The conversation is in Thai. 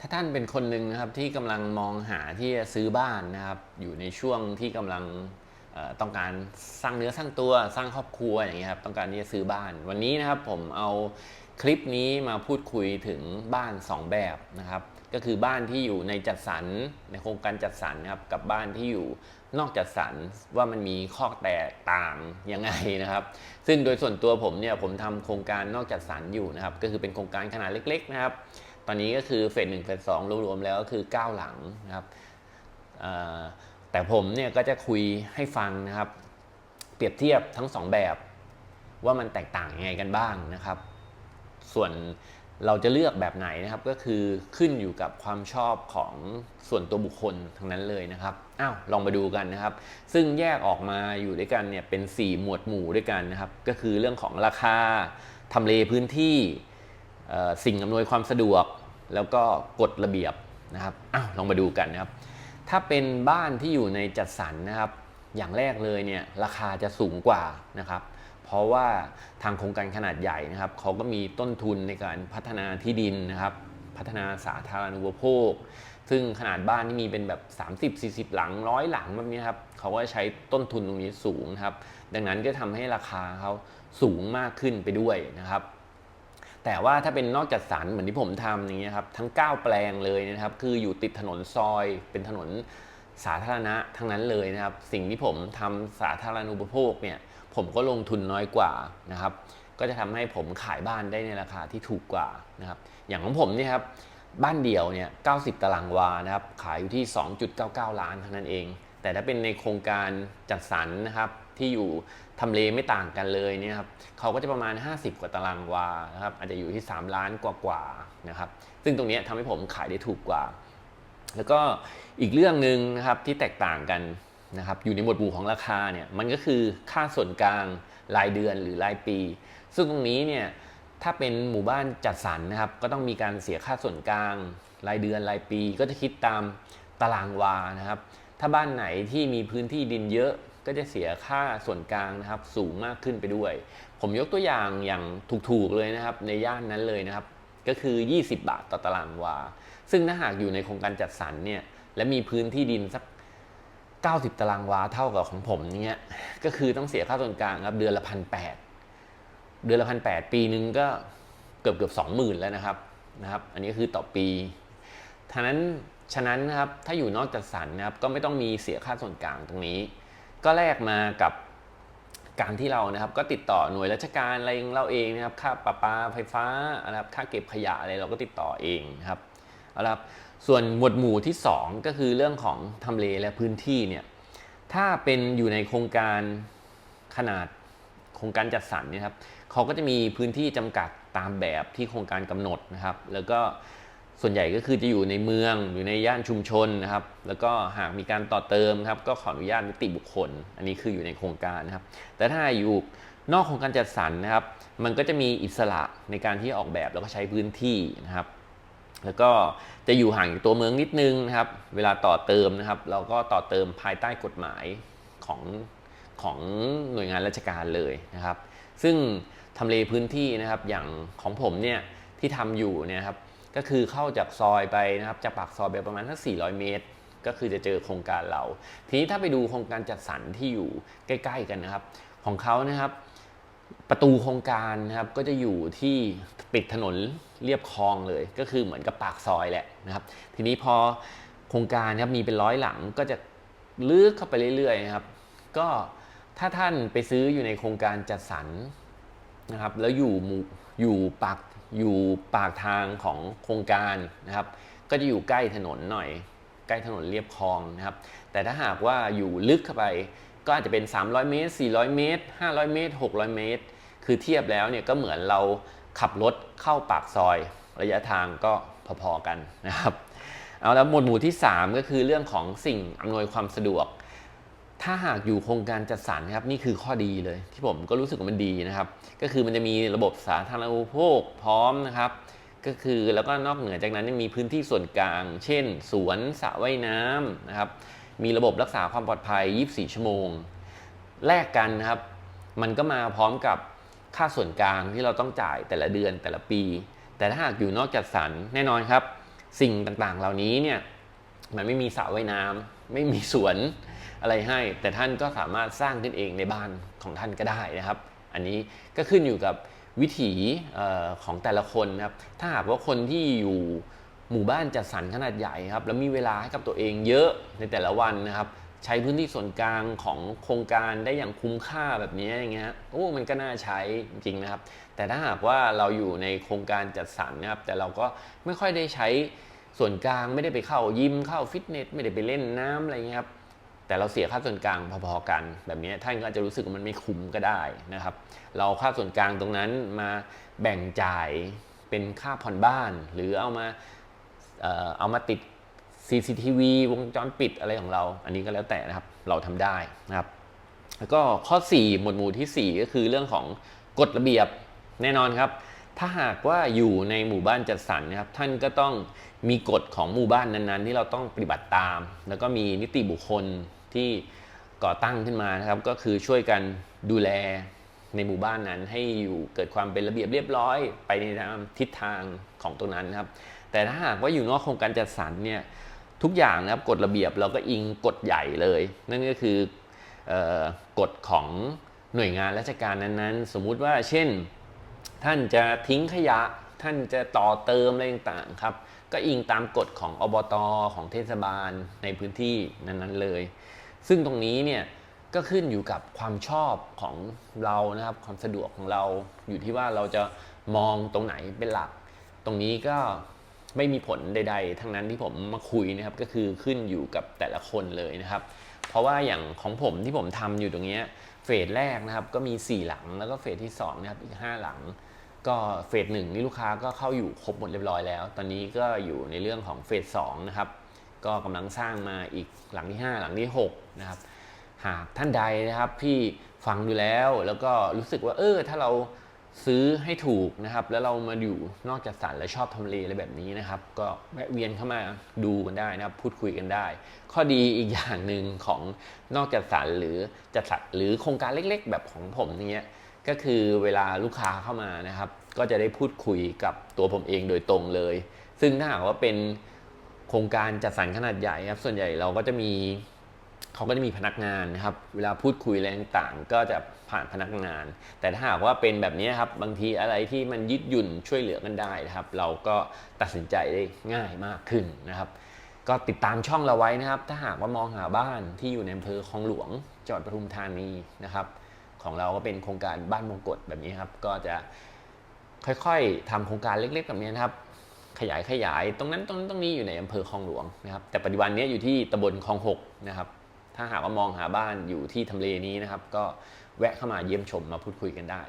ถ้าท่านเป็นคนหนึ่งนะครับที่กำลังมองหาที่จะซื้อบ้านนะครับอยู่ในช่วงที่กำลังต้องการสร้างเนื้อสร้างตัวสร้างครอบครัวอย่างเงี้ยครับต้องการที่จะซื้อบ้าน วันนี้นะครับผมเอาคลิปนี้มาพูดคุยถึงบ้าน 2 แบบนะครับก็คือบ้านที่อยู่ในจัดสรรในโครงการจัดสรรนะครับกับบ้านที่อยู่นอกจัดสรรว่ามันมีข้อแตกต่างยังไงนะครับ ซึ่งโดยส่วนตัวผมเนี่ยผมทำโครงการนอกจัดสรรอยู่นะครับก็คือเป็นโครงการขนาดเล็ก ๆ นะครับ ตอนนี้ก็คือเฟสหนึ่งเฟสสองรวมๆแล้วก็คือ 9 หลังนะครับแต่ผมเนี่ยก็จะคุยให้ฟังนะครับ เปรียบเทียบทั้งสองแบบว่ามันแตกต่างยังไงกันบ้างนะครับ ส่วนเราจะเลือกแบบไหนนะครับก็คือขึ้นอยู่กับความชอบของส่วนตัวบุคคลทั้งนั้นเลยนะครับอ้าวลองมาดูกันนะครับ ซึ่งแยกออกมาอยู่ด้วยกันเนี่ยเป็น 4 หมวดหมู่ด้วยกันนะครับ ก็คือเรื่องของราคาทำเลพื้นที่สิ่งอำนวยความสะดวก แล้วก็กฎระเบียบนะครับอ้าวลองมาดูกันนะครับ ถ้าเป็นบ้านที่อยู่ในจัดสรรนะครับ อย่างแรกเลยเนี่ยราคาจะสูงกว่านะครับ เพราะว่าทางโครงการขนาดใหญ่นะครับเขาก็มีต้นทุนในการพัฒนาที่ดินนะครับ พัฒนาสาธารณูปโภค ซึ่งขนาดบ้านที่มีเป็นแบบ 30-40 หลังร้อยหลังแบบนี้ครับเขาก็ใช้ต้นทุนตรงนี้สูงนะครับ ดังนั้นก็ทำให้ราคาเขาสูงมากขึ้นไปด้วยนะครับ แต่ว่าถ้าเป็นนอกจัดสรรเหมือนที่ผมทำอย่างเงี้ยครับทั้ง 9 แปลงเลยนะครับ คืออยู่ติดถนนซอยเป็นถนนสาธารณะทั้งนั้นเลยนะครับ สิ่งที่ผมทำสาธารณูปโภคเนี่ยผมก็ลงทุนน้อยกว่านะครับ ก็จะทำให้ผมขายบ้านได้ในราคาที่ถูกกว่านะครับ อย่างของผมเนี่ยครับบ้านเดี่ยวเนี่ย90 ตารางวานะครับ ขายอยู่ที่ 2.99 ล้านเท่านั้นเอง แต่ถ้าเป็นในโครงการจัดสรรนะครับ ที่อยู่ทำเลไม่ต่างกันเลยเนี่ยครับเขาก็จะประมาณ 50 กว่าตารางวานะครับอาจจะอยู่ที่ 3 ล้านกว่าๆนะครับซึ่งตรงนี้ทำให้ผมขายได้ถูกกว่า แล้วก็อีกเรื่องหนึ่งนะครับที่แตกต่างกันนะครับอยู่ในหมวดหมู่ของราคาเนี่ยมันก็คือค่าส่วนกลางรายเดือนหรือรายปี ซึ่งตรงนี้เนี่ยถ้าเป็นหมู่บ้านจัดสรรนะครับ ก็ต้องมีการเสียค่าส่วนกลาง รายเดือนรายปี ก็จะคิดตามตารางวานะครับ ถ้าบ้านไหนที่มีพื้นที่ดินเยอะ ก็จะเสียค่าส่วนกลางนะครับสูงมากขึ้นไปด้วย ผมยกตัวอย่างอย่างถูกๆเลยนะครับในย่านนั้นเลยนะครับ ก็คือ 20 บาทต่อตารางวา ซึ่งถ้าหากอยู่ในโครงการจัดสรรเนี่ยและมีพื้นที่ดินสัก 90 ตารางวาเท่ากับของผมเนี่ยก็คือต้องเสียค่าส่วนกลางครับเดือนละพันแเดือนละพันแปีนึงก็เกือบเกือบสองหมื่นแล้วนะครับนะครับ อันนี้คือต่อปีท่านั้นฉะนั้นนะครับถ้าอยู่นอกจัดสรรนะครับก็ไม่ต้องมีเสียค่าส่วนกลางตรงนี้ ก็แลกมากับการที่เรานะครับก็ติดต่อหน่วยราชการอะไรของเราเองนะครับค่าประปาไฟฟ้านะครับค่าเก็บขยะอะไรเราก็ติดต่อเองนะครับเอาละครับส่วนหมวดหมู่ที่ 2 ก็คือเรื่องของทำเลและพื้นที่เนี่ยถ้าเป็นอยู่ในโครงการขนาดโครงการจัดสรรเนี่ยครับเขาก็จะมีพื้นที่จำกัดตามแบบที่โครงการกำหนดนะครับ แล้วก็ ส่วนใหญ่ก็คือจะอยู่ในเมืองอยู่ในย่านชุมชนนะครับ แล้วก็หากมีการต่อเติมครับ ก็ขออนุญาตนิติบุคคล อันนี้คืออยู่ในโครงการนะครับ แต่ถ้าอยู่นอกโครงการจัดสรรนะครับ มันก็จะมีอิสระในการที่ออกแบบแล้วก็ใช้พื้นที่นะครับ แล้วก็จะอยู่ห่างจากตัวเมืองนิดนึงนะครับ เวลาต่อเติมนะครับ เราก็ต่อเติมภายใต้กฎหมายของของหน่วยงานราชการเลยนะครับ ซึ่งทำเลพื้นที่นะครับอย่างของผมเนี่ยที่ทำอยู่เนี่ยครับ ก็คือเข้าจากซอยไปนะครับจากปากซอยไปประมาณสัก 400 เมตร ก็คือจะเจอโครงการเรา ทีนี้ถ้าไปดูโครงการจัดสรรที่อยู่ใกล้ ๆ กันนะครับ ของเขานะครับ ประตูโครงการนะครับก็จะอยู่ที่ปิดถนนเรียบคลองเลย ก็คือเหมือนกับปากซอยแหละนะครับ ทีนี้พอโครงการครับมีเป็นร้อยหลังก็จะลึกเข้าไปเรื่อยๆนะครับ ก็ถ้าท่านไปซื้ออยู่ในโครงการจัดสรรนะครับ แล้วอยู่หมู่อยู่ปาก อยู่ปากทางของโครงการนะครับ ก็จะอยู่ใกล้ถนนหน่อย ใกล้ถนนเรียบคลองนะครับ แต่ถ้าหากว่าอยู่ลึกเข้าไป ก็อาจจะเป็น 300 เมตร 400 เมตร 500 เมตร 600 เมตร คือเทียบแล้วเนี่ยก็เหมือนเราขับรถเข้าปากซอย ระยะทางก็พอๆกันนะครับ เอาแล้วหมวดหมู่ที่ 3 ก็คือเรื่องของสิ่งอำนวยความสะดวก ถ้าหากอยู่โครงการจัดสรรครับนี่คือข้อดีเลย ที่ผมก็รู้สึกว่ามันดีนะครับ ก็คือมันจะมีระบบสาธารณูปโภคพร้อมนะครับ ก็คือแล้วก็นอกเหนือจากนั้นยังมีพื้นที่ส่วนกลาง เช่น สวนสระว่ายน้ำนะครับ มีระบบรักษาความปลอดภัย 24 ชั่วโมง แลกกันนะครับ มันก็มาพร้อมกับค่าส่วนกลางที่เราต้องจ่ายแต่ละเดือนแต่ละปี แต่ถ้าหากอยู่นอกจัดสรรแน่นอนครับ สิ่งต่างๆเหล่านี้เนี่ยมันไม่มีสระว่ายน้ำไม่มีสวน อะไรให้ แต่ท่านก็สามารถสร้างขึ้นเองในบ้านของท่านก็ได้นะครับ อันนี้ก็ขึ้นอยู่กับวิถีของแต่ละคนนะครับ ถ้าหากว่าคนที่อยู่หมู่บ้านจัดสรรขนาดใหญ่ครับ แล้วมีเวลาให้กับตัวเองเยอะในแต่ละวันนะครับ ใช้พื้นที่ส่วนกลางของโครงการได้อย่างคุ้มค่าแบบนี้อย่างเงี้ยโอ้มันก็น่าใช้จริงนะครับ แต่ถ้าหากว่าเราอยู่ในโครงการจัดสรรนะครับ แต่เราก็ไม่ค่อยได้ใช้ส่วนกลางไม่ได้ไปเข้ายิมเข้าฟิตเนสไม่ได้ไปเล่นน้ำอะไรเงี้ยครับ แต่เราเสียค่าส่วนกลางพอๆกัน แบบนี้ท่านก็อาจจะรู้สึกว่ามันไม่คุ้มก็ได้นะครับ เราค่าส่วนกลางตรงนั้นมาแบ่งจ่ายเป็นค่าผ่อนบ้าน หรือเอามาเอ่อเอามาติด CCTV วงจรปิดอะไรของเรา อันนี้ก็แล้วแต่นะครับเราทำได้นะครับ แล้วก็ข้อ 4 หมวดหมู่ทีสี่ 4 ก็คือเรื่องของกฎระเบียบแน่นอนครับ ถ้าหากว่าอยู่ในหมู่บ้านจัดสรรนะครับ ท่านก็ต้องมีกฎของหมู่บ้านนั้นๆ ที่เราต้องปฏิบัติตาม แล้วก็มีนิติบุคคล ที่ก่อตั้งขึ้นมานะครับก็คือช่วยกันดูแลในหมู่บ้านนั้น ให้อยู่เกิดความเป็นระเบียบเรียบร้อย ไปในตามทิศทางของตรงนั้นนะครับ แต่ถ้าหากว่าอยู่นอกโครงการจัดสรรเนี่ยทุกอย่างนะครับกฎระเบียบเราก็อิงกฎใหญ่เลย นั่นก็คืออกฎของหน่วยงานราชการนั้นๆ สมมุติว่าเช่น ท่านจะทิ้งขยะ ท่านจะต่อเติมอะไรต่างๆครับ ก็อิงตามกฎของอบตของเทศบาลในพื้นที่นั้นๆเลย ซึ่งตรงนี้เนี่ยก็ขึ้นอยู่กับความชอบของเรานะครับ ความสะดวกของเราอยู่ที่ว่าเราจะมองตรงไหนเป็นหลัก ตรงนี้ก็ไม่มีผลใด ๆ ทั้งนั้นที่ผมมาคุยนะครับ ก็คือขึ้นอยู่กับแต่ละคนเลยนะครับ เพราะว่าอย่างของผมที่ผมทำอยู่ตรงนี้เฟสแรกนะครับ ก็มี 4 หลังแล้วก็เฟสที่2นะครับอีก 5 หลัง ก็เฟสหนึ่งนี่ลูกค้าก็เข้าอยู่ครบหมดเรียบร้อยแล้ว ตอนนี้ก็อยู่ในเรื่องของเฟสสองนะครับ ก็กำลังสร้างมาอีกหลังที่ 5 หลังที่ 6 นะครับหากท่านใดนะครับที่ฟังดูแล้วแล้วก็รู้สึกว่าเออถ้าเราซื้อให้ถูกนะครับ แล้วเรามาอยู่นอกจากสรรและชอบทำเลอะไรแบบนี้นะครับ ก็แวะเวียนเข้ามาดูกันได้นะครับ พูดคุยกันได้ ข้อดีอีกอย่างหนึ่งของนอกจากสรรหรือจัดสรรหรือโครงการเล็กๆ แบบของผมเนี้ยก็คือเวลาลูกค้าเข้ามานะครับ ก็จะได้พูดคุยกับตัวผมเองโดยตรงเลย ซึ่งถ้าหากว่าเป็นโครงการจัดสรรขนาดใหญ่ครับส่วนใหญ่เราก็จะมี เขาก็จะมีพนักงานนะครับ เวลาพูดคุยอะไรต่างๆ ก็จะผ่านพนักงาน แต่ถ้าหากว่าเป็นแบบนี้ครับ บางทีอะไรที่มันยืดหยุ่นช่วยเหลือกันได้นะครับ เราก็ตัดสินใจได้ง่ายมากขึ้นนะครับ ก็ติดตามช่องเราไว้นะครับ ถ้าหากว่ามองหาบ้านที่อยู่ในอำเภอคลองหลวงจังหวัดปทุมธานีนะครับ ของเราก็เป็นโครงการบ้านมงกฎแบบนี้ครับ ก็จะค่อยๆทำโครงการเล็กๆแบบนี้นะครับขยายขยายตรงนั้นตรงนั้นตรงนี้อยู่ในอำเภอคลองหลวงนะครับแต่ปัจจุบันนี้อยู่ที่ตำบลคลองหกนะครับ ถ้าหากว่ามองหาบ้านอยู่ที่ทำเลนี้นะครับ ก็แวะเข้ามาเยี่ยมชมมาพูดคุยกันได้